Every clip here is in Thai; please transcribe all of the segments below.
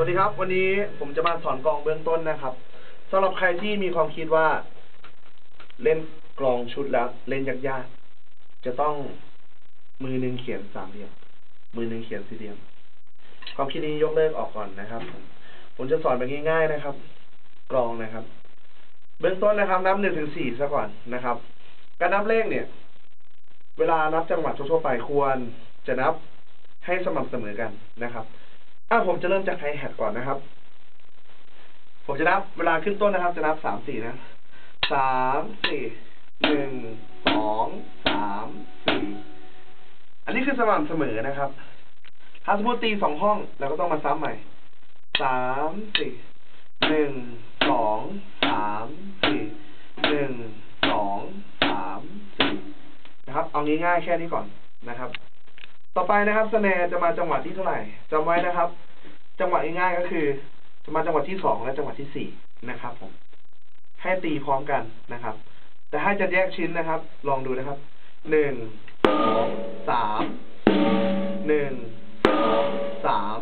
สวัสดีครับ วันนี้ผมจะมาสอนกลองเบื้องต้นนะครับสำหรับใครที่มีความคิดว่า เล่นกลองชุดแล้ว เล่นยากๆ จะต้องมือหนึ่งเขียนสามเหลี่ยม มือหนึ่งเขียนสี่เหลี่ยม ความคิดนี้ยกเลิกออกก่อนนะครับ ผมจะสอนแบบง่าย ๆนะครับ กลองนะครับ เบื้องต้นนะครับ นับหนึ่งถึงสี่ซะก่อนนะครับ การนับเลขเนี่ย เวลานับจังหวะทั่วๆไปควรจะนับให้สม่ำเสมอกันนะครับ อะผมจะเริ่มจากไฮแฮทก่อนนะครับ ผมจะนับเวลาขึ้นต้นนะครับ จะนับสามสี่นะสามสี่หนึ่งสองสามสี่อันนี้คือสม่ำเสมอนะครับ ถ้าสมมติตีสองห้องเราก็ต้องมาซ้ำใหม่สามสี่หนึ่งสองสามสี่หนึ่งสองสามสี่นะครับ เอาง่ายๆแค่นี้ก่อนนะครับ ต่อไปนะครับสแนร์จะมาจังหวะที่เท่าไหร่จำไว้นะครับ จังหวะง่ายๆก็คือ จะมาจังหวะที่สองและจังหวะที่สี่นะครับผมให้ตีพร้อมกันนะครับ แต่ถ้จะแยกชิ้นนะครับ ลองดูนะครับหนึ่งสองสามหนึ่งสองสาม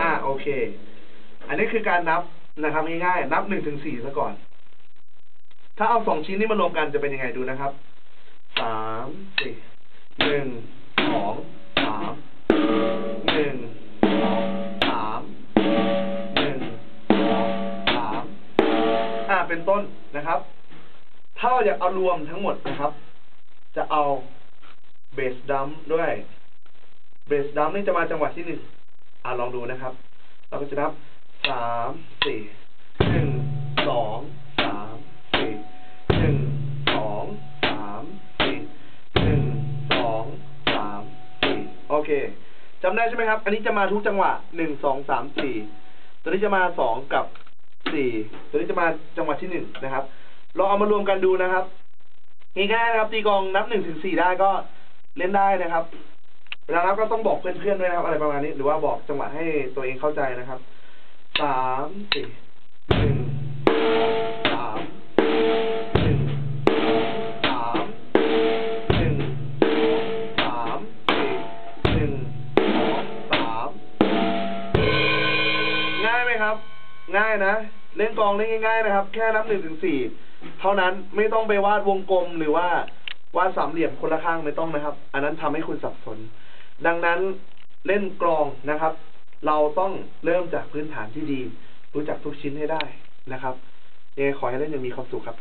อ่าโอเค อันนี้คือการนับนะครับง่ายๆนับหนึ่งถึงสี่ซะก่อน ถ้าเอาสองชิ้นนี้มารวมกันจะเป็นยังไงดูนะครับสามสี่หนึ่ง องสามหนึ่งสองสามหนึ่งสองสามอ่าเป็นต้นนะครับ ถ้าเราอยากเอารวมทั้งหมดนะครับ จะเอาเบสดัมด้วยเบสดัมนี่จะมาจังหวะที่หนึ่งอ่าลองดูนะครับ เราก็จะนับสามสี่หนึ่งสองสามสี่หนึ่งสอง เคจำได้ใช่ไหมครับ อันนี้จะมาทุกจังหวะหนึ่งสองสามสี่ตัวนี้จะมาสองกับสี่ตัวนี้จะมาจังหวะที่หนึ่งนะครับลองเอามารวมกันดูนะครับง่ายๆนะครับตีกองนับหนึ่งถึงสี่ได้ก็เล่นได้นะครับเวลานับก็ต้องบอกเพื่อนๆด้วยนะครับ อะไรประมาณนี้ หรือว่าบอกจังหวะให้ตัวเองเข้าใจนะครับสามสี่หนึ่ง ง่ายนะ เล่นกองเล่นง่ายๆนะครับ แค่นับหนึ่งถึงสี่เท่านั้นไม่ต้องไปวาดวงกลมหรือว่าวาดสามเหลี่ยมคนละข้างไม่ต้องนะครับ อันนั้นทำให้คุณสับสน ดังนั้นเล่นกลองนะครับ เราต้องเริ่มจากพื้นฐานที่ดี รู้จักทุกชิ้นให้ได้นะครับยังไงขอให้เล่นอย่างมีความสุขครับ